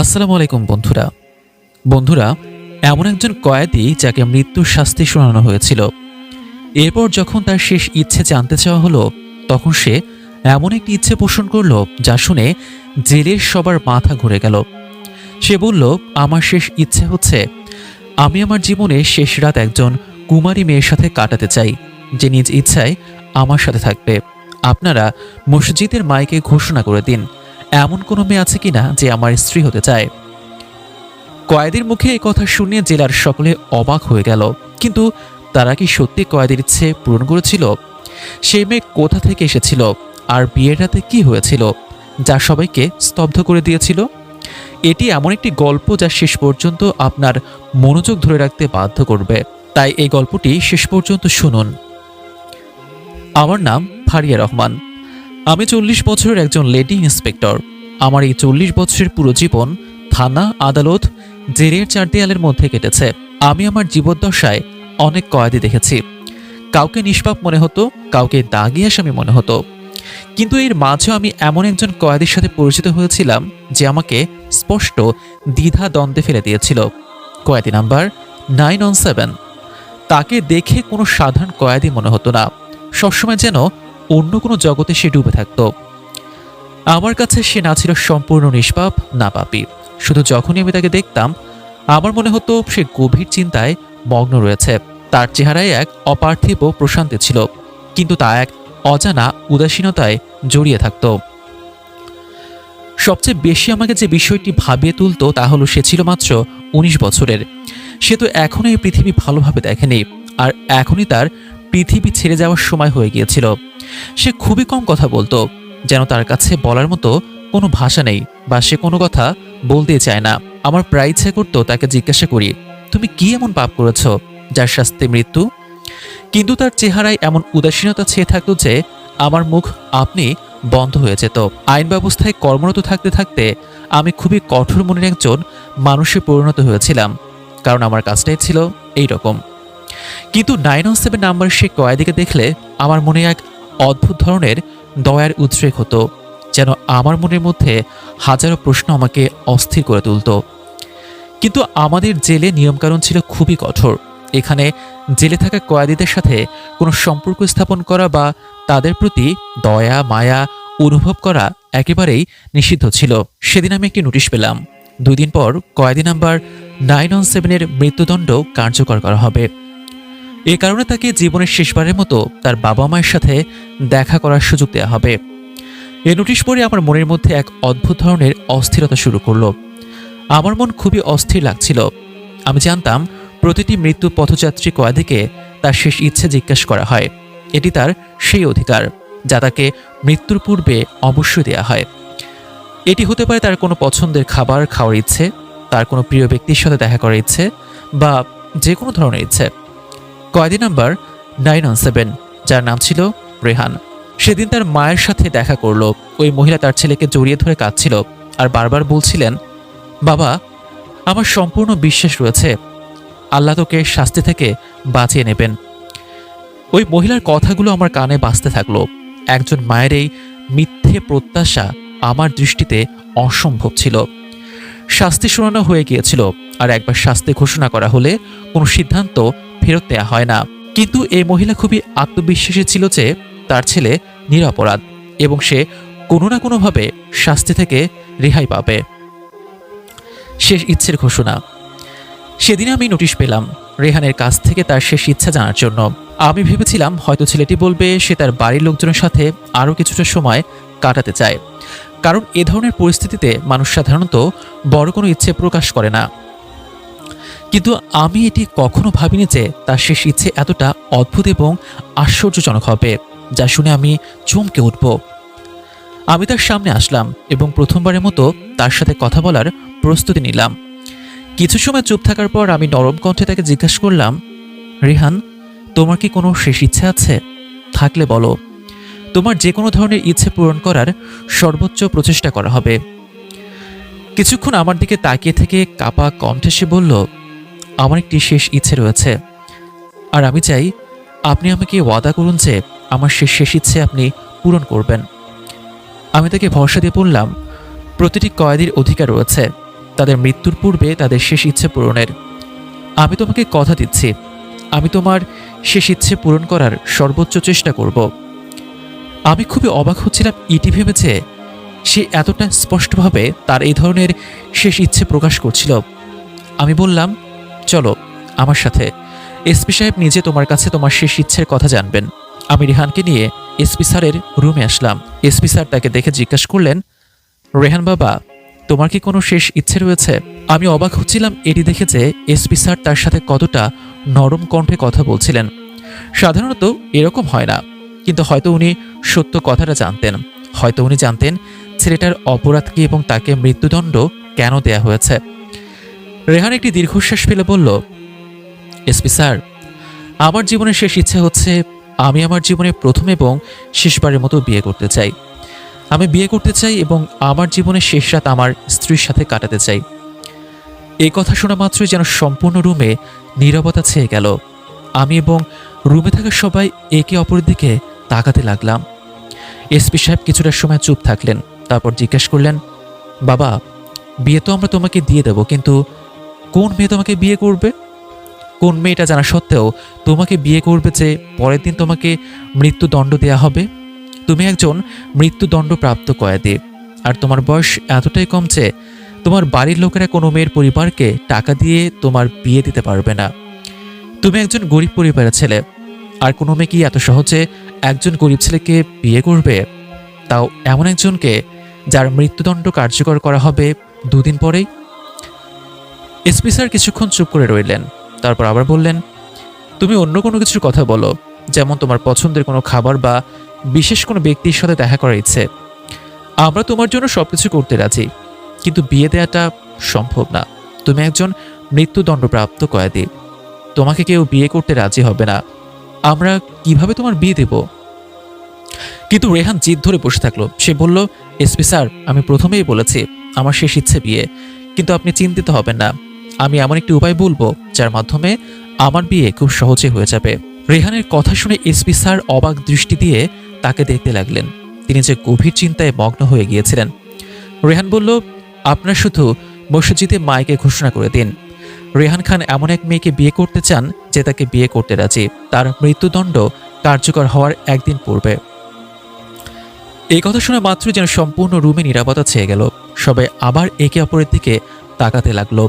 আসসালামু আলাইকুম বন্ধুরা। বন্ধুরা, এমন একজন কয়েদি যাকে মৃত্যুর শাস্তি শোনানো হয়েছিল। এরপর যখন তার শেষ ইচ্ছে জানতে চাওয়া হলো, তখন সে এমন একটি ইচ্ছে পোষণ করল যা শুনে জেলের সবার মাথা ঘুরে গেল। সে বলল, আমার শেষ ইচ্ছে হচ্ছে আমি আমার জীবনে শেষ রাত একজন কুমারী মেয়ের সাথে কাটাতে চাই, যে নিজ ইচ্ছায় আমার সাথে থাকবে। আপনারা মসজিদের মাইকে ঘোষণা করে দিন। এমন কোনো মেয়ে আছে কিনা যে আমার স্ত্রী হতে চায়? কয়েদির মুখে এই কথা শুনে জেলার সকলে অবাক হয়ে গেল। কিন্তু তারা কি সত্যি কয়েদির ইচ্ছে পূরণ করেছিল? সেই মেয়ে কোথা থেকে এসেছিল? আর বিয়ের রাতে কি হয়েছিল? যা সবাইকে স্তব্ধ করে দিয়েছিল? এটি এমন একটি গল্প যা শেষ পর্যন্ত আপনার মনোযোগ ধরে রাখতে বাধ্য করবে। তাই এই গল্পটি শেষ পর্যন্ত শুনুন। আমার নাম ফারিয়া রহমান। আমি চল্লিশ বছরের একজন লেডি ইন্সপেক্টর। আমার এই চল্লিশ বছরের পুরো জীবন থানা, আদালত জেরের চার দেয়ালের মধ্যে কেটেছে। আমি আমার জীবদ্দশায় অনেক কয়েদি দেখেছি। কাউকে নিষ্পাপ মনে হতো, কাউকে দাগি আসামি মনে হতো। কিন্তু এর মাঝেও আমি এমন একজন কয়েদির সাথে পরিচিত হয়েছিলাম, যে আমাকে স্পষ্ট দ্বিধা দ্বন্দ্বে ফেলে দিয়েছিল। কয়েদি নাম্বার নাইন সেভেন। তাকে দেখে কোনো সাধারণ কয়েদি মনে হতো না। সবসময় যেন অন্য কোনো জগতে সে ডুবে থাকত। আমার কাছে সে না ছিল সম্পূর্ণ নিষ্পাপ, না পাপি। শুধু যখনই আমি তাকে দেখতাম, আমার মনে হতো সে গভীর চিন্তায় মগ্ন রয়েছে। তার চেহারায় এক অপার্থিব প্রশান্তি ছিল, কিন্তু তা এক অজানা উদাসীনতায় জড়িয়ে থাকত। সবচেয়ে বেশি আমাকে যে বিষয়টি ভাবিয়ে তুলতো তা হলো সে ছিল মাত্র উনিশ বছরের। সে তো এখনও এই পৃথিবী ভালোভাবে দেখেনি, আর এখনই তার পৃথিবী ছেড়ে যাওয়ার সময় হয়ে গিয়েছিল। সে খুবই কম কথা বলতো, যেন তার কাছে বলার মতো কোনো ভাষা নেই বা সে কোনো কথা বলতে চায় না। আমার প্রায় ইচ্ছে করতো তাকে জিজ্ঞাসা করি, তুমি কি এমন পাপ করেছ যার শাস্তি মৃত্যু? কিন্তু তার চেহারায় এমন উদাসীনতা ছেয়ে থাকতো যে আমার মুখ আপনি বন্ধ হয়ে যেত। আইন ব্যবস্থায় কর্মরত থাকতে থাকতে আমি খুবই কঠোর মনের একজন মানুষে পরিণত হয়েছিলাম, কারণ আমার কাজটাই ছিল এই রকম কিন্তু নাইন সেভেন নাম্বার সে কয়েদিকে দেখলে আমার মনে এক অদ্ভুত ধরনের দয়ার উদ্রেক হতো, যেন আমার মনের মধ্যে হাজারো প্রশ্ন আমাকে অস্থির করে তুলত। কিন্তু আমাদের জেলে নিয়মকানুন ছিল খুবই কঠোর। এখানে জেলে থাকা কয়েদিদের সাথে কোনো সম্পর্ক স্থাপন করা বা তাদের প্রতি দয়া, মায়া অনুভব করা একেবারেই নিষিদ্ধ ছিল। সেদিন আমি একটি নোটিশ পেলাম। দুই দিন পর কয়েদি নাম্বার নাইন ওয়ান সেভেনের মৃত্যুদণ্ড কার্যকর করা হবে। এ কারণে তাকে জীবনের শেষবারের মতো তার বাবা মায়ের সাথে দেখা করার সুযোগ দেওয়া হবে। এ নোটিশ পড়ে আমার মনের মধ্যে এক অদ্ভুত ধরনের অস্থিরতা শুরু করল। আমার মন খুবই অস্থির লাগছিল। আমি জানতাম প্রতিটি মৃত্যু পথযাত্রী কয়েদিকে তার শেষ ইচ্ছে জিজ্ঞাসা করা হয়। এটি তার সেই অধিকার, যা তাকে মৃত্যুর পূর্বে অবশ্যই দেয়া হয়। এটি হতে পারে তার কোনো পছন্দের খাবার খাওয়ার ইচ্ছে, তার কোনো প্রিয় ব্যক্তির সাথে দেখা করার ইচ্ছে, বা যে কোনো ধরনের ইচ্ছে। কয়েদি নাম্বার নাইন ওয়ান সেভেন, যার নাম ছিল রেহান। সেদিন তার মায়ের সাথে দেখা করল। ওই মহিলা তার ছেলেকে জড়িয়ে ধরে কাঁদছিল আর বারবার বলছিলেন, বাবা, আমার সম্পূর্ণ বিশ্বাস রয়েছে। আল্লাহ তোকে শাস্তি থেকে বাঁচিয়ে নেবেন। ওই মহিলার কথাগুলো আমার কানে বাঁচতে থাকল। একজন মায়ের এই মিথ্যে প্রত্যাশা আমার দৃষ্টিতে অসম্ভব ছিল। শাস্তি শোনানো হয়ে গিয়েছিল, আর একবার শাস্তি ঘোষণা করা হলে কোনো সিদ্ধান্ত ফেরত দেওয়া হয় না। কিন্তু এই মহিলা খুবই আত্মবিশ্বাসী ছিল যে তার ছেলে নিরাপরাধ এবং সে কোনো না কোনোভাবে শাস্তি থেকে রেহাই পাবে। শেষ ইচ্ছের ঘোষণা। সেদিন আমি নোটিশ পেলাম রেহানের কাছ থেকে তার শেষ ইচ্ছা জানার জন্য। আমি ভেবেছিলাম হয়তো ছেলেটি বলবে সে তার বাড়ির লোকজনের সাথে আরও কিছুটা সময় কাটাতে চায়। কারণ এ ধরনের পরিস্থিতিতে মানুষ সাধারণত বড় কোনো ইচ্ছে প্রকাশ করে না। কিন্তু আমি এটি কখনো ভাবিনি যে তার শেষ ইচ্ছে এতটা অদ্ভুত এবং আশ্চর্যজনক হবে, যা শুনে আমি চমকে উঠব। আমি তার সামনে আসলাম এবং প্রথমবারের মতো তার সাথে কথা বলার প্রস্তুতি নিলাম। কিছু সময় চুপ থাকার পর আমি নরম কণ্ঠে তাকে জিজ্ঞাসা করলাম, রিহান, তোমার কি কোনো শেষ ইচ্ছে আছে? থাকলে বলো। তোমার যে কোনো ধরনের ইচ্ছে পূরণ করার সর্বোচ্চ প্রচেষ্টা করা হবে। কিছুক্ষণ আমার দিকে তাকিয়ে থেকে কাপা কণ্ঠে সে বলল, আমার একটি শেষ ইচ্ছে রয়েছে। আর আমি চাই আপনি আমাকে ওয়াদা করুন যে আমার শেষ শেষ ইচ্ছে আপনি পূরণ করবেন। আমি তাকে ভরসা দিয়ে বললাম, প্রতিটি কয়েদির অধিকার রয়েছে। তাদের মৃত্যুর পূর্বে তাদের শেষ ইচ্ছে পূরণের। আমি তোমাকে কথা দিচ্ছি। আমি তোমার শেষ ইচ্ছে পূরণ করার সর্বোচ্চ চেষ্টা করব। আমি খুবই অবাক হচ্ছিলাম ইটি ভেবেছে সে এতটা স্পষ্টভাবে তার এই ধরনের শেষ ইচ্ছে প্রকাশ করছিল। আমি বললাম, চলো, আমার সাথে। এসপি সাহেব নিজে তোমার কাছে তোমার শেষ ইচ্ছের কথা জানবেন। আমি রেহানকে নিয়ে এসপি স্যারের রুমে আসলাম। এসপি স্যার তাকে দেখে জিজ্ঞাসা করলেন, রেহান বাবা, তোমার কি কোনো শেষ ইচ্ছে রয়েছে? আমি অবাক হচ্ছিলাম এটি দেখে যে এসপি স্যার তার সাথে কতটা নরম কণ্ঠে কথা বলছিলেন। সাধারণত এরকম হয় না, কিন্তু হয়তো উনি সত্য কথাটা জানতেন। হয়তো উনি জানতেন ছেলেটার অপরাধ কি এবং তাকে মৃত্যুদণ্ড কেন দেয়া হয়েছে। রেহান একটি দীর্ঘশ্বাস ফেলে বলল এসপি স্যার, আমার জীবনের শেষ ইচ্ছে হচ্ছে আমি আমার জীবনে প্রথম এবং শেষবারের মতো বিয়ে করতে চাই। আমি বিয়ে করতে চাই এবং আমার জীবনের শেষ রাত আমার স্ত্রীর সাথে কাটাতে চাই। এই কথা শোনা মাত্রই যেন সম্পূর্ণ রুমে নীরবতা ছেয়ে গেল। আমি এবং রুমে থাকা সবাই একে অপরের দিকে তাকাতে লাগলাম। এসপি সাহেব কিছুটা সময় চুপ থাকলেন, তারপর জিজ্ঞেস করলেন, বাবা, বিয়ে তো আমরা তোমাকে দিয়ে দেব, কিন্তু কোন মেয়ে তোমাকে বিয়ে করবে? কোন মেয়েটা জানা সত্ত্বেও তোমাকে বিয়ে করবে যে পরের দিন তোমাকে মৃত্যুদণ্ড দেয়া হবে? তুমি একজন মৃত্যুদণ্ডপ্রাপ্ত কয়েদি, আর তোমার বয়স এতটাই কম যে তোমার বাড়ির লোকেরা কোনো মেয়ের পরিবারকে টাকা দিয়ে তোমার বিয়ে দিতে পারবে না। তুমি একজন গরিব পরিবারের ছেলে আর কোনো মেয়ে কি এত সহজে একজন গরিব ছেলেকে বিয়ে করবে? তাও এমন একজনকে যার মৃত্যুদণ্ড কার্যকর করা হবে দুদিন পরেই? এসপি স্যার কিছুক্ষণ চুপ করে রইলেন। তারপর আবার বললেন, তুমি অন্য কোনো কিছুর কথা বলো, যেমন তোমার পছন্দের কোনো খাবার বা বিশেষ কোনো ব্যক্তির সাথে দেখা করার ইচ্ছে। আমরা তোমার জন্য সব কিছু করতে রাজি, কিন্তু বিয়ে দেওয়াটা সম্ভব না। তুমি একজন মৃত্যুদণ্ডপ্রাপ্ত কয়েদি। তোমাকে কেউ বিয়ে করতে রাজি হবে না। আমরা কীভাবে তোমার বিয়ে দেব? কিন্তু রেহান জিদ ধরে বসে থাকল। সে বলল এসপি স্যার, আমি প্রথমেই বলেছি, আমার শেষ ইচ্ছে বিয়ে। কিন্তু আপনি চিন্তিত হবেন না। আমি এমন একটি উপায় বলব, যার মাধ্যমে আমার বিয়ে খুব সহজে হয়ে যাবে। রেহানের কথা শুনে এসপি স্যার অবাক দৃষ্টি দিয়ে তাকে দেখতে লাগলেন। তিনি যে গভীর চিন্তায় মগ্ন হয়ে গিয়েছিলেন। রেহান বলল, আপনার শুধু মসজিদে মাইকে ঘোষণা করে দিন। রেহান খান এমন এক মেয়েকে বিয়ে করতে চান যে তাকে বিয়ে করতে রাজি। তার মৃত্যুদণ্ড কার্যকর হওয়ার একদিন পূর্বে। এই কথা শোনা মাত্র যেন সম্পূর্ণ রুমে নিরাপত্তা ছেয়ে গেল। সবাই আবার একে অপরের দিকে তাকাতে লাগল।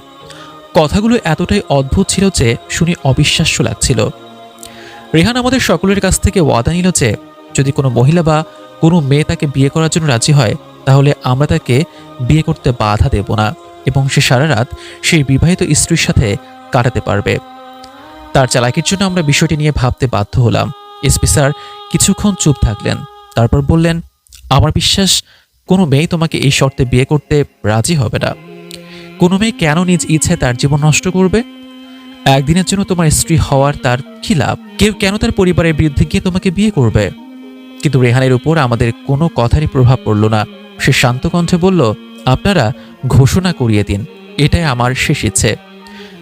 কথাগুলো এতটাই অদ্ভুত ছিল যে শুনে অবিশ্বাস্য লাগছিল। রেহান আমাদের সকলের কাছ থেকে ওয়াদা নিল যে, যদি কোনো মহিলা বা কোনো মেয়ে তাকে বিয়ে করার জন্য রাজি হয়, তাহলে আমরা তাকে বিয়ে করতে বাধা দেব না। এবং সে সারা রাত সেই বিবাহিত স্ত্রীর সাথে কাটাতে পারবে। তার চালাকির জন্য আমরা বিষয়টি নিয়ে ভাবতে বাধ্য হলাম। এসপি স্যার কিছুক্ষণ চুপ থাকলেন, তারপর বললেন, আমার বিশ্বাস, কোনো মেয়ে তোমাকে এই শর্তে বিয়ে করতে রাজি হবে না। কোনো মেয়ে কেন নিজ ইচ্ছে তার জীবন নষ্ট করবে? একদিনের জন্য তোমার স্ত্রী হওয়ার তার কি লাভ? কেউ কেন তার পরিবারের বিরুদ্ধে গিয়ে তোমাকে বিয়ে করবে? কিন্তু রেহানের উপর আমাদের কোনো কথারই প্রভাব পড়ল না। সে শান্ত কণ্ঠে বলল, আপনারা ঘোষণা করিয়ে দিন। এটাই আমার শেষ ইচ্ছে।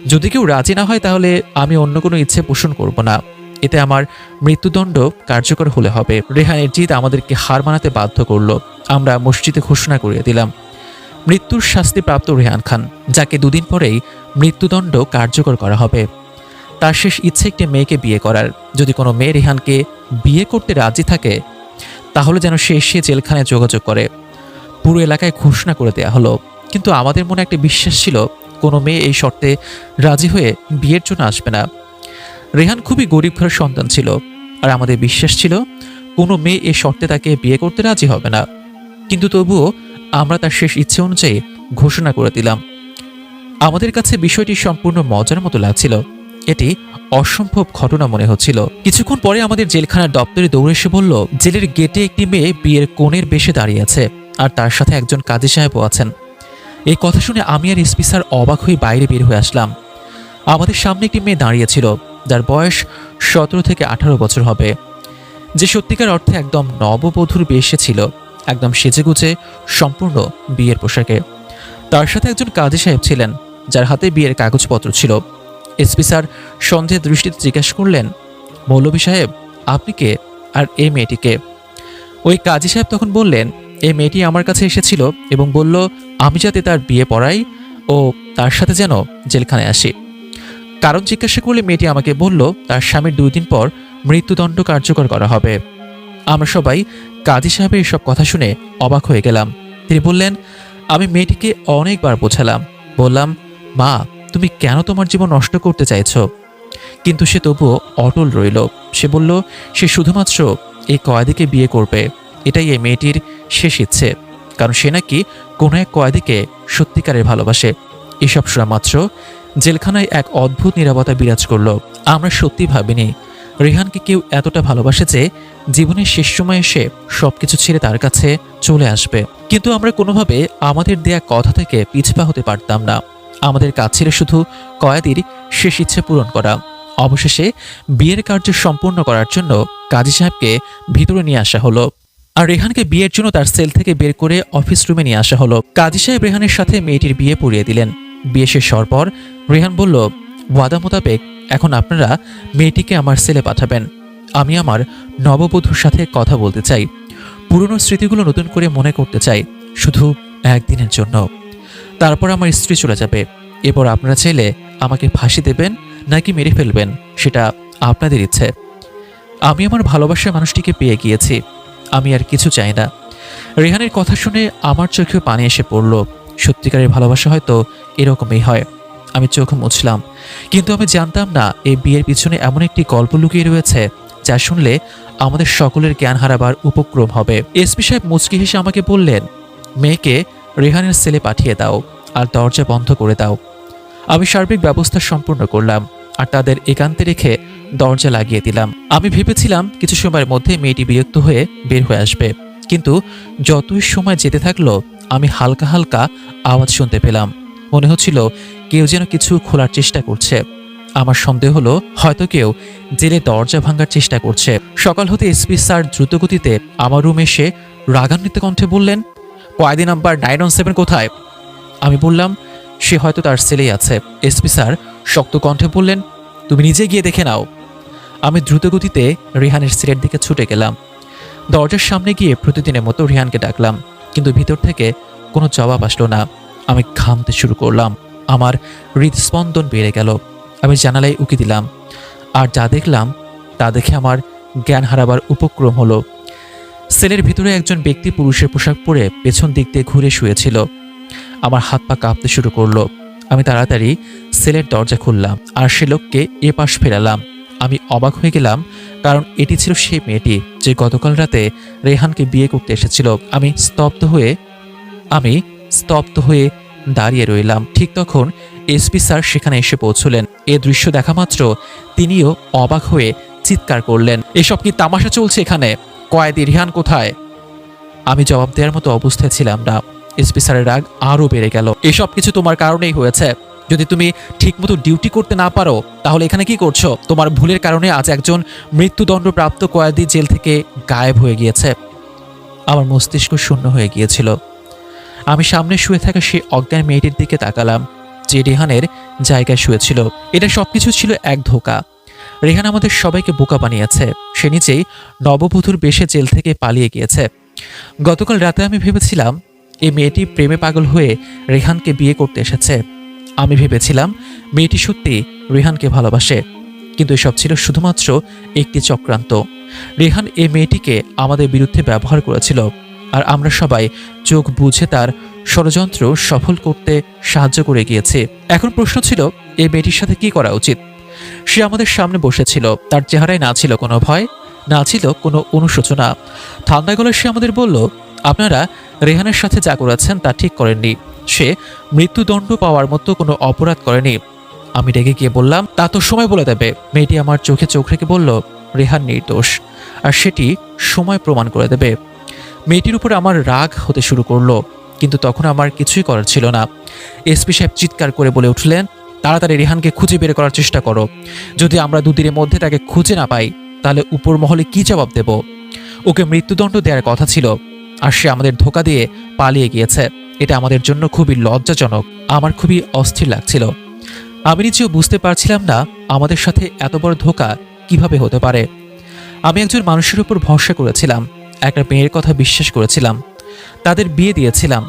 যদি কেউ রাজি না হয় তাহলে আমি অন্য কোনো ইচ্ছে পোষণ করব না। এতে আমার মৃত্যুদণ্ড কার্যকর হলে হবে। রেহানের জিত আমাদেরকে হার মানাতে বাধ্য করল। আমরা মসজিদে ঘোষণা করিয়ে দিলাম। মৃত্যুর শাস্তিপ্রাপ্ত রেহান খান, যাকে দুদিন পরেই মৃত্যুদণ্ড কার্যকর করা হবে। তার শেষ ইচ্ছে একটি মেয়েকে বিয়ে করার। যদি কোনো মেয়ে রেহানকে বিয়ে করতে রাজি থাকে, তাহলে যেন সে এসে জেলখানায় যোগাযোগ করে। পুরো এলাকায় ঘোষণা করে দেয়া হলো। কিন্তু আমাদের মনে একটা বিশ্বাস ছিল, কোনো মেয়ে এই শর্তে রাজি হয়ে বিয়ের জন্য আসবে না। রেহান খুবই গরিব ঘরের সন্তান ছিল, আর আমাদের বিশ্বাস ছিল, কোনো মেয়ে এই শর্তে তাকে বিয়ে করতে রাজি হবে না। কিন্তু তবুও আমরা তার শেষ ইচ্ছে অনুযায়ী ঘোষণা করে দিলাম। আমাদের কাছে বিষয়টি সম্পূর্ণ মজার মতো লাগছিল। এটি অসম্ভব ঘটনা মনে হচ্ছিল। কিছুক্ষণ পরে আমাদের জেলখানার দপ্তরে দৌড়ে এসে বলল, জেলের গেটে একটি মেয়ে বিয়ের কোণের বেশে দাঁড়িয়ে আছে, আর তার সাথে একজন কাজী সাহেবও আছেন। এই কথা শুনে আমি আর এসপি স্যার অবাক হয়ে বাইরে বের হয়ে আসলাম। আমাদের সামনে একটি মেয়ে দাঁড়িয়েছিল যার বয়স সতেরো থেকে আঠারো বছর হবে। যে সত্যিকার অর্থে একদম নববধূর বেশে ছিল, একদম সেজেগুজে সম্পূর্ণ বিয়ের পোশাকে। তার সাথে একজন কাজী সাহেব ছিলেন, যার হাতে বিয়ের কাগজপত্র ছিল। এসপি স্যার সন্দেহের দৃষ্টিতে জিজ্ঞাসা করলেন, মৌলভী সাহেব, আপনি কে? আর এই মেয়েটিকে ওই কাজী সাহেব তখন বললেন এই মেয়েটি আমার কাছে এসেছিল এবং বলল, আমি যাতে তার বিয়ে পড়াই ও তার সাথে যেন জেলখানায় আসি। কারণ জিজ্ঞাসা করলে মেয়েটি আমাকে বলল, তার স্বামীর দুই দিন পর মৃত্যুদণ্ড কার্যকর করা হবে। আমরা সবাই কাজী সাহেবের এসব কথা শুনে অবাক হয়ে গেলাম। তিনি বললেন, আমি মেয়েটিকে অনেকবার বোঝালাম। বললাম, মা, তুমি কেন তোমার জীবন নষ্ট করতে চাইছো? কিন্তু সে তবুও অটল রইল। সে বলল, সে শুধুমাত্র এই কয়েদিকে বিয়ে করবে। এটাই এই মেয়েটির শেষ ইচ্ছে, কারণ সে নাকি কোনো এক কয়েদিকে সত্যিকারের ভালোবাসে। এসব শোনা মাত্র জেলখানায় এক অদ্ভুত নিরাপত্তা বিরাজ করল। আমরা সত্যি ভাবিনি রেহানকে কেউ এতটা ভালোবাসে যে জীবনের শেষ সময় এসে সবকিছু ছেড়ে তার কাছে চলে আসবে। কিন্তু আমরা কোনোভাবে আমাদের দেয়া কথা থেকে পিছপা হতে পারতাম না। আমাদের কাজ ছিল শুধু কয়েদির শেষ ইচ্ছে পূরণ করা। অবশেষে বিয়ের কার্য সম্পূর্ণ করার জন্য কাজী সাহেবকে ভিতরে নিয়ে আসা হলো। আর রেহানকে বিয়ের জন্য তার সেল থেকে বের করে অফিস রুমে নিয়ে আসা হলো। কাজী সাহেব রেহানের সাথে মেয়েটির বিয়ে পড়িয়ে দিলেন। বিয়ে শেষ হওয়ার পর রেহান বলল, ওয়াদা মোতাবেক এখন আপনারা মেয়েটিকে আমার সেলে পাঠাবেন। আমি আমার নববধূর সাথে কথা বলতে চাই। পুরনো স্মৃতিগুলো নতুন করে মনে করতে চাই, শুধু একদিনের জন্য। তারপর আমার স্ত্রী চলে যাবে। এরপর আপনারা চাইলে আমাকে ফাঁসি দেবেন নাকি মেরে ফেলবেন, সেটা আপনাদের ইচ্ছে। আমি আমার ভালোবাসার মানুষটিকে পেয়ে গিয়েছি। আমি আর কিছু চাই না। রেহানের কথা শুনে আমার চোখেও পানি এসে পড়ল। সত্যিকারের ভালোবাসা হয়তো এরকমই হয়। আমি চোখ মুছলাম। কিন্তু আমি জানতাম না, এই বিয়ের পিছনে এমন একটি গল্প লুকিয়ে রয়েছে, যা শুনলে আমাদের সকলের জ্ঞান হারাবার উপক্রম হবে। এসপি সাহেব মুচকি হেসে আমাকে বললেন, মেয়েকে রেহানের সেলে পাঠিয়ে দাও আর দরজা বন্ধ করে দাও। আমি সার্বিক ব্যবস্থা সম্পূর্ণ করলাম আর তাদের একান্তে রেখে দরজা লাগিয়ে দিলাম। আমি ভেবেছিলাম কিছু সময়ের মধ্যে মেয়েটি বিরক্ত হয়ে বের হয়ে আসবে। কিন্তু যতই সময় যেতে থাকল, আমি হালকা হালকা আওয়াজ শুনতে পেলাম। মনে হচ্ছিল কেউ যেন কিছু খোলার চেষ্টা করছে। আমার সন্দেহ হলো, হয়তো কেউ জেলে দরজা ভাঙার চেষ্টা করছে। সকাল হতে এসপি স্যার দ্রুতগতিতে আমার রুমে এসে রাগান্বিত কণ্ঠে বললেন কয়েদি নাম্বার নাইন ওয়ান সেভেন কোথায়? আমি বললাম, সে হয়তো তার সেলেই আছে। এসপি স্যার শক্ত কণ্ঠে বললেন, তুমি নিজে গিয়ে দেখে নাও। আমি দ্রুতগতিতে রিহানের সেলের দিকে ছুটে গেলাম। দরজার সামনে গিয়ে প্রতিদিনের মতো রিহানকে ডাকলাম, কিন্তু ভিতর থেকে কোনো জবাব আসলো না। আমি ঘামতে শুরু করলাম। আমার হৃদস্পন্দন বেড়ে গেল। আমি জানালায় উকি দিলাম। আর যা দেখলাম, তা দেখে আমার জ্ঞান হারাবার উপক্রম হলো। সেলের ভিতরে একজন ব্যক্তি পুরুষের পোশাক পরে পেছন দিক দিয়ে ঘুরে শুয়েছিল। আমার হাত পা কাঁপতে শুরু করল। আমি তাড়াতাড়ি সেলের দরজা খুললাম আর সে লোককে এ পাশ ফেরালাম। আমি অবাক হয়ে গেলাম, কারণ এটি ছিল সেই মেয়েটি যে গতকাল রাতে রেহানকে বিয়ে করতে এসেছিল। আমি স্তব্ধ হয়ে, আমি স্তব্ধ হয়ে দাঁড়িয়ে রইলাম। ঠিক তখন এসপি স্যার সেখানে এসে পৌঁছলেন। এ দৃশ্য দেখা মাত্র তিনিও অবাক হয়ে চিৎকার করলেন, এসব কি তামাশা চলছে এখানে? কয়েদি রিহান কোথায়? আমি জবাব দেওয়ার মতো অবস্থায় ছিলাম না। এসপি স্যারের রাগ আরও বেড়ে গেল। এসব কিছু তোমার কারণেই হয়েছে। যদি তুমি ঠিকমতো ডিউটি করতে না পারো, তাহলে এখানে কি করছ? তোমার ভুলের কারণে আজ একজন মৃত্যুদণ্ডপ্রাপ্ত কয়েদি জেল থেকে গায়েব হয়ে গিয়েছে। আমার মস্তিষ্ক শূন্য হয়ে গিয়েছিল। আমি সামনে শুয়ে থাকা সেই অজ্ঞান মেয়েটির দিকে তাকালাম, যে রেহানের জায়গায় শুয়েছিল। এটা সবকিছু ছিল এক ধোকা। রেহান আমাদের সবাইকে বোকা বানিয়েছে। সে নিজেই নববধূর বেশে জেল থেকে পালিয়ে গিয়েছে। গতকাল রাতে আমি ভেবেছিলাম এই মেয়েটি প্রেমে পাগল হয়ে রেহানকে বিয়ে করতে এসেছে। আমি ভেবেছিলাম মেয়েটি সত্যি রেহানকে ভালোবাসে, কিন্তু এসব ছিল শুধুমাত্র একটি চক্রান্ত। রেহান এই মেয়েটিকে আমাদের বিরুদ্ধে ব্যবহার করেছিল, আর আমরা সবাই চোখ বুঝে তার ষড়যন্ত্র সফল করতে সাহায্য করে গিয়েছে। এখন প্রশ্ন ছিল, এই মেয়েটির সাথে কি করা উচিত? সে আমাদের সামনে বসেছিল, তার চেহারায় না ছিল কোনো ভয়, না ছিল কোনো অনুশোচনা। ঠান্ডা গলায় সে আমাদের বলল, আপনারা রেহানের সাথে যা করেছেন তা ঠিক করেননি। সে মৃত্যুদণ্ড পাওয়ার মতো কোনো অপরাধ করেনি। আমি রেগে গিয়ে বললাম, তা তো সময় বলে দেবে। মেয়েটি আমার চোখে চোখ রেখে বলল, রেহান নির্দোষ। আর সেটি সময় প্রমাণ করে দেবে। মেয়েটির উপর আমার রাগ হতে শুরু করল, কিন্তু তখন আমার কিছুই করার ছিল না। এসপি সাহেব চিৎকার করে বলে উঠলেন, তাড়াতাড়ি রেহানকে খুঁজে বের করার চেষ্টা করো। যদি আমরা দুদিনের মধ্যে তাকে খুঁজে না পাই, তাহলে উপর মহলে কি জবাব দেব? ওকে মৃত্যুদণ্ড দেওয়ার কথা ছিল। আর সে আমাদের ধোকা দিয়ে পালিয়ে গিয়েছে। এটা আমাদের জন্য খুবই লজ্জাজনক। আমার খুবই অস্থির লাগছিল। আমি নিজেও বুঝতে পারছিলাম না আমাদের সাথে এত বড় ধোকা কীভাবে হতে পারে। আমি একজন মানুষের উপর ভরসা করেছিলাম, একটা মেয়ের কথা বিশ্বাস করেছিলাম, তাদের বিয়ে দিয়েছিলাম,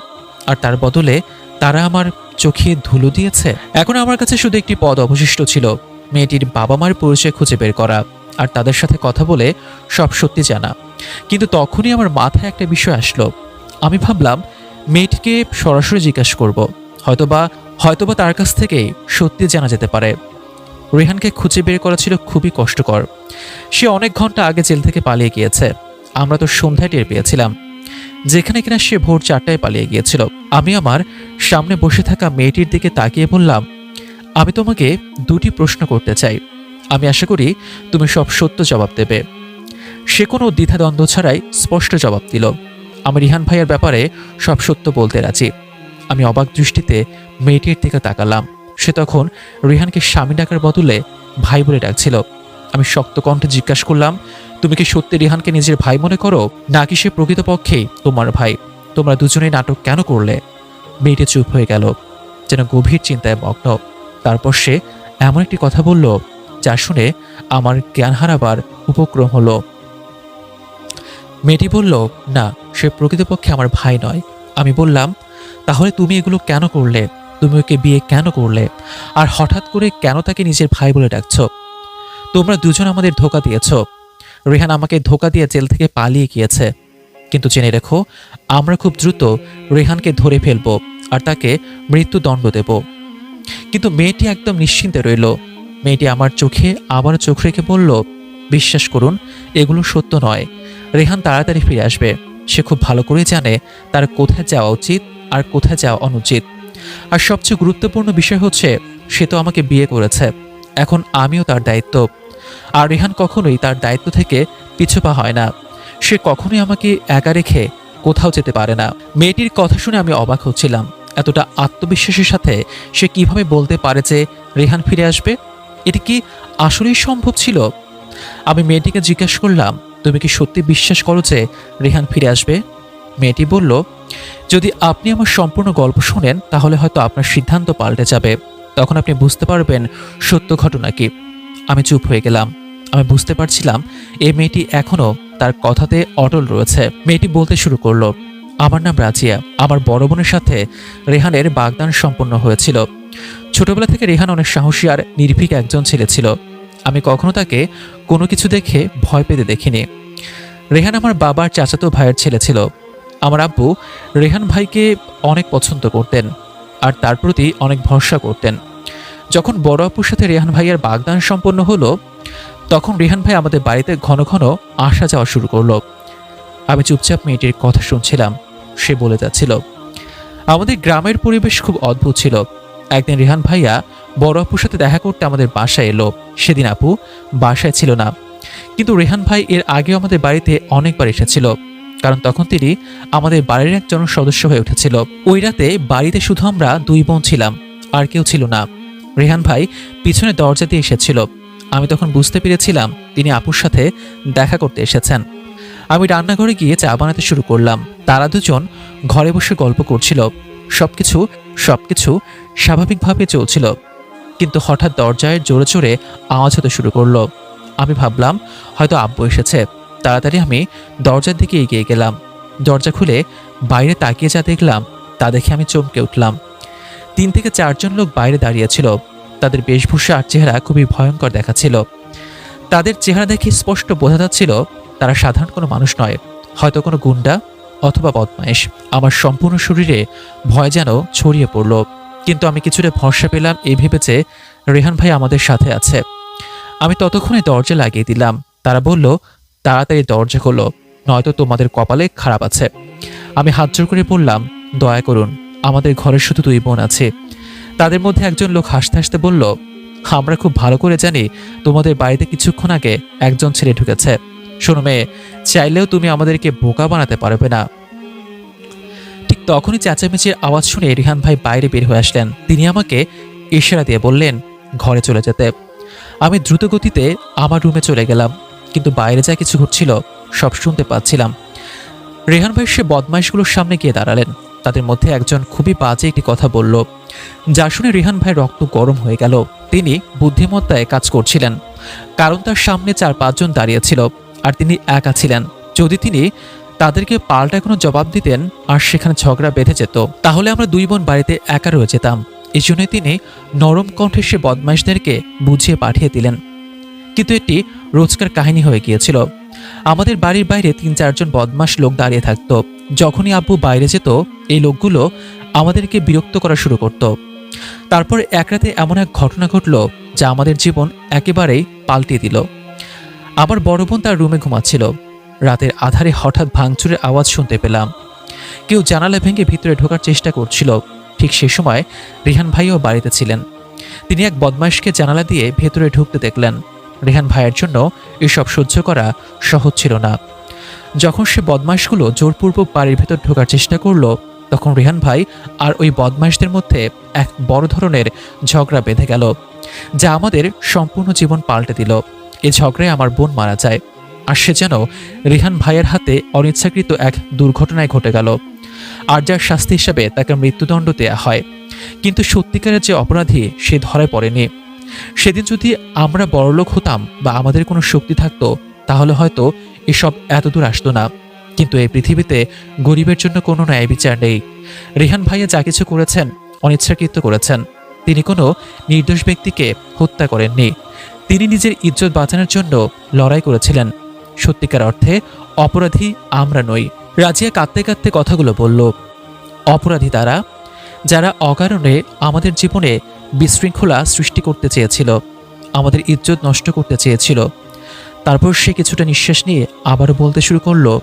আর তার বদলে তারা আমার চোখে ধুলো দিয়েছে। এখন আমার কাছে শুধু একটি পদ অবশিষ্ট ছিল, মেয়েটির বাবা মার পরিচয় খুঁজে বের করা, আর তাদের সাথে কথা বলে সব সত্যি জানা। কিন্তু তখনই আমার মাথায় একটা বিষয় আসলো। আমি ভাবলাম, মেয়েটিকে সরাসরি জিজ্ঞাসা করব। হয়তোবা হয়তোবা তার কাছ থেকেই সত্যি জানা যেতে পারে। রেহানকে খুঁজে বের করা ছিল খুবই কষ্টকর। সে অনেক ঘণ্টা আগে জেল থেকে পালিয়ে গিয়েছে। আমরা তো সন্ধ্যায় টের পেয়েছিলাম। যেখানে কিনা সে ভোর চারটায় পালিয়ে গিয়েছিল। আমি আমার সামনে বসে থাকা মেয়েটির দিকে তাকিয়ে বললাম, আমি তোমাকে দুটি প্রশ্ন করতে চাই। আমি আশা করি তুমি সব সত্য জবাব দেবে। সে কোনো দ্বিধাদ্বন্দ্ব ছাড়াই স্পষ্ট জবাব দিল। আমি রিহান ভাইয়ের ব্যাপারে সব সত্য বলতে রাজি। আমি অবাক দৃষ্টিতে মেয়েটির দিকে তাকালাম। সে তখন রিহানকে স্বামী ডাকার বদলে ভাই বলে ডাকছিল। আমি শক্ত কণ্ঠে জিজ্ঞাসা করলাম, তুমি কি সত্যি রিহানকে নিজের ভাই মনে করো, নাকি সে প্রকৃতপক্ষেই তোমার ভাই? তোমরা দুজনেই নাটক কেন করলে? মেয়েটি চুপ হয়ে গেল, যেন গভীর চিন্তায় মগ্ন। তারপর সে এমন একটি কথা বলল, যা শুনে আমার জ্ঞান হারাবার উপক্রম হলো। মেয়েটি বলল, না, সে প্রকৃতপক্ষে আমার ভাই নয়। আমি বললাম, তাহলে তুমি এগুলো কেন করলে? তুমি ওকে বিয়ে কেন করলে? আর হঠাৎ করে কেন তাকে নিজের ভাই বলে ডাকছ? তোমরা দুজন আমাদের ধোকা দিয়েছ। রেহান আমাকে ধোকা দিয়ে জেল থেকে পালিয়ে গিয়েছে। কিন্তু জেনে রেখো, আমরা খুব দ্রুত রেহানকে ধরে ফেলব আর তাকে মৃত্যুদণ্ড দেব। কিন্তু মেয়েটি একদম নিশ্চিন্তে রইল। মেয়েটি আমার চোখে আবার চোখ রেখে বলল, বিশ্বাস করুন, এগুলো সত্য নয়। রেহান তাড়াতাড়ি ফিরে আসবে। সে খুব ভালো করে জানে তার কোথায় যাওয়া উচিত আর কোথায় যাওয়া অনুচিত। আর সবচেয়ে গুরুত্বপূর্ণ বিষয় হচ্ছে, সে তো আমাকে বিয়ে করেছে। এখন আমিও তার দায়িত্ব। আর রেহান কখনোই তার দায়িত্ব থেকে পিছুপা হয় না। সে কখনোই আমাকে একা রেখে কোথাও যেতে পারে না। মেয়েটির কথা শুনে আমি অবাক হচ্ছিলাম। এতটা আত্মবিশ্বাসের সাথে সে কীভাবে বলতে পারে যে রেহান ফিরে আসবে? এটি কি আসলেই সম্ভব ছিল? আমি মেয়েটিকে জিজ্ঞেস করলাম তুমি কি সত্যি বিশ্বাস করো যে রেহান ফিরে আসবে? মেয়েটি বলল, যদি আপনি আমার সম্পূর্ণ গল্প শোনেন, তাহলে হয়তো আপনার সিদ্ধান্ত পাল্টে যাবে। তখন আপনি বুঝতে পারবেন সত্য ঘটনা কি। আমি চুপ হয়ে গেলাম। আমি বুঝতে পারছিলাম এই মেয়েটি এখনও তার কথাতে অটল রয়েছে। মেয়েটি বলতে শুরু করল, আমার নাম রাজিয়া। আমার বড় বোনের সাথে রেহানের বাগদান সম্পন্ন হয়েছিল। ছোটবেলা থেকে রেহান অনেক সাহসী আর নির্ভীক একজন ছেলে ছিল। আমি কখনো তাকে কোনো কিছু দেখে ভয় পেতে দেখিনি। রেহান আমার বাবার চাচাতো ভাইয়ের ছেলে ছিল। আমার আব্বু রেহান ভাইকে অনেক পছন্দ করতেন আর তার প্রতি অনেক ভরসা করতেন। যখন বড় আপুর সাথে রেহান ভাইয়ের বাগদান সম্পন্ন হলো, তখন রেহান ভাই আমাদের বাড়িতে ঘন ঘন আসা যাওয়া শুরু করল। আমি চুপচাপ মেয়েটির কথা শুনছিলাম, সে বলে যাচ্ছিল। আমাদের গ্রামের পরিবেশ খুব অদ্ভুত ছিল। একদিন রেহান ভাইয়া বড় আপুর সাথে দেখা করতে আমাদের বাসায় এলো। সেদিন আপু বাসায় ছিল না। কিন্তু রেহান ভাই এর আগেও আমাদের বাড়িতে অনেকবার এসেছিল। কারণ তখন তিনি আমাদের বাড়ির একজন সদস্য হয়ে উঠেছিল। ওই রাতে বাড়িতে শুধু আমরা দুই বোন ছিলাম, আর কেউ ছিল না। রেহান ভাই পিছনে দরজা দিয়ে এসেছিল। আমি তখন বুঝতে পেরেছিলাম তিনি আপুর সাথে দেখা করতে এসেছেন। আমি রান্নাঘরে গিয়ে চা বানাতে শুরু করলাম। তারা দুজন ঘরে বসে গল্প করছিল। সবকিছু সবকিছু স্বাভাবিকভাবে চলছিল। কিন্তু হঠাৎ দরজায় জোরে জোরে আওয়াজ হতে শুরু করল। আমি ভাবলাম, হয়তো আব্বু এসেছে। তাড়াতাড়ি আমি দরজার দিকে এগিয়ে গেলাম। দরজা খুলে বাইরে তাকিয়ে যা দেখলাম, তা দেখে আমি চমকে উঠলাম। তিন থেকে চারজন লোক বাইরে দাঁড়িয়েছিল তাদের বেশভূষা আর চেহারা খুবই ভয়ঙ্কর দেখাচ্ছিল। তাদের চেহারা দেখে স্পষ্ট বোঝা যাচ্ছিল, তারা সাধারণ কোনো মানুষ নয়। হয়তো কোনো গুন্ডা অথবা বদমাইশ। আমার সম্পূর্ণ শরীরে ভয় যেন ছড়িয়ে পড়ল। কিন্তু আমি কিছুটা ভরসা পেলাম এই ভেবে যে রেহান ভাই আমাদের সাথে আছে। আমি ততক্ষণে দরজা লাগিয়ে দিলাম। তারা বলল, তাড়াতাড়ি দরজা খোলো, নয়তো তোমাদের কপালে খারাপ আছে। আমি হাত জোর করে বললাম, দয়া করুন, আমাদের ঘরে শুধু দুই বোন আছে। তাদের মধ্যে একজন লোক হাসতে হাসতে বলল, আমরা খুব ভালো করে জানি তোমাদের বাড়িতে কিছুক্ষণ আগে একজন ছেলে ঢুকেছে। শোনো মেয়ে, চাইলেও তুমি আমাদেরকে বোকা বানাতে পারবে না। তখনই চেঁচামেচির আওয়াজ শুনে রিহান ভাই বাইরে বের হয়ে আসলেন। তিনি আমাকে ইশারা দিয়ে বললেন, ঘরে চলে যেতে। আমি দ্রুত গতিতে আমার রুমে চলে গেলাম, কিন্তু বাইরে যা কিছু ঘটছিল, সব শুনতে পাচ্ছিলাম। রেহান ভাই সে বদমাইশগুলোর সামনে গিয়ে দাঁড়ালেন। তাদের মধ্যে একজন খুবই বাজে একটি কথা বলল, যা শুনে রেহান ভাই রক্ত গরম হয়ে গেল। তিনি বুদ্ধিমত্তায় কাজ করছিলেন, কারণ তার সামনে চার পাঁচজন দাঁড়িয়েছিল আর তিনি একা ছিলেন। যদি তিনি তাদেরকে পাল্টা কোনো জবাব দিতেন আর সেখানে ঝগড়া বেঁধে যেত। তাহলে আমরা দুই বোন বাড়িতে একা রয়ে যেতাম। এই জন্যই তিনি নরম কণ্ঠে সে বদমাইশদেরকে বুঝিয়ে পাঠিয়ে দিলেন। কিন্তু এটি রোজকার কাহিনী হয়ে গিয়েছিল। আমাদের বাড়ির বাইরে তিন চারজন বদমাশ লোক দাঁড়িয়ে থাকত। যখনই আব্বু বাইরে যেত, এই লোকগুলো আমাদেরকে বিরক্ত করা শুরু করত। তারপর এক রাতে এমন এক ঘটনা ঘটল যা আমাদের জীবন একেবারেই পাল্টিয়ে দিল। আমার বড় বোন তার রুমে ঘুমাচ্ছিল। রাতের আধারে হঠাৎ ভাঙচুরের আওয়াজ শুনতে পেলাম। কেউ জানালা ভেঙে ভিতরে ঢোকার চেষ্টা করছিল। ঠিক সে সময় রিহান ভাইও বাড়িতে ছিলেন। তিনি এক বদমাইশকে জানালা দিয়ে ভেতরে ঢুকতে দেখলেন। রেহান ভাইয়ের জন্য এসব সহ্য করা সহজ ছিল না। যখন সে বদমাইশগুলো জোরপূর্বক বাড়ির ভেতর ঢোকার চেষ্টা করল, তখন রেহান ভাই আর ওই বদমাইশদের মধ্যে এক বড় ধরনের ঝগড়া বেঁধে গেল, যা আমাদের সম্পূর্ণ জীবন পাল্টে দিল। এ ঝগড়ায় আমার বোন মারা যায়। আর সে যেন রিহান ভাইয়ের হাতে অনিচ্ছাকৃত এক দুর্ঘটনায় ঘটে গেল। আর যার শাস্তি হিসাবে তাকে মৃত্যুদণ্ড দেয়া হয়। কিন্তু সত্যিকারের যে অপরাধী, সে ধরায় পড়েনি। সেদিন যদি আমরা বড়লোক হতাম বা আমাদের কোনো শক্তি থাকতো, তাহলে হয়তো এসব এতদূর আসতো না। কিন্তু এই পৃথিবীতে গরিবের জন্য কোনো ন্যায় বিচার নেই। রেহান ভাইয়া যা কিছু করেছেন, অনিচ্ছাকৃত করেছেন। তিনি কোনো নির্দোষ ব্যক্তিকে হত্যা করেননি। তিনি নিজের ইজ্জত বাঁচানোর জন্য লড়াই করেছিলেন। সত্যিকার অর্থে অপরাধী আমরা নই। রাজিয়া কাঁদতে কাঁদতে কথাগুলো বলল, অপরাধী তারা, যারা অকারণে আমাদের জীবনে বিশৃঙ্খলা সৃষ্টি করতে চেয়েছিল, আমাদের ইজ্জত নষ্ট করতে চেয়েছিল। তারপর সে কিছুটা নিঃশ্বাস নিয়ে আবারও বলতে শুরু করল,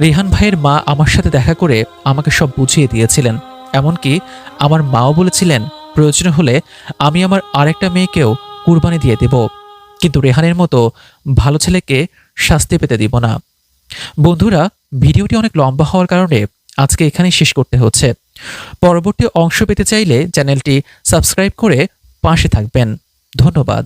রেহান ভাইয়ের মা আমার সাথে দেখা করে আমাকে সব বুঝিয়ে দিয়েছিলেন। এমনকি আমার মাও বলেছিলেন, প্রয়োজন হলে আমি আমার আরেকটা মেয়েকেও কুরবানি দিয়ে দেব। কিন্তু রেহানের মতো ভালো ছেলেকে শাস্তি পেতে দিব না। বন্ধুরা, ভিডিওটি অনেক লম্বা হওয়ার কারণে আজকে এখানেই শেষ করতে হচ্ছে। পরবর্তী অংশ পেতে চাইলে চ্যানেলটি সাবস্ক্রাইব করে পাশে থাকবেন। ধন্যবাদ।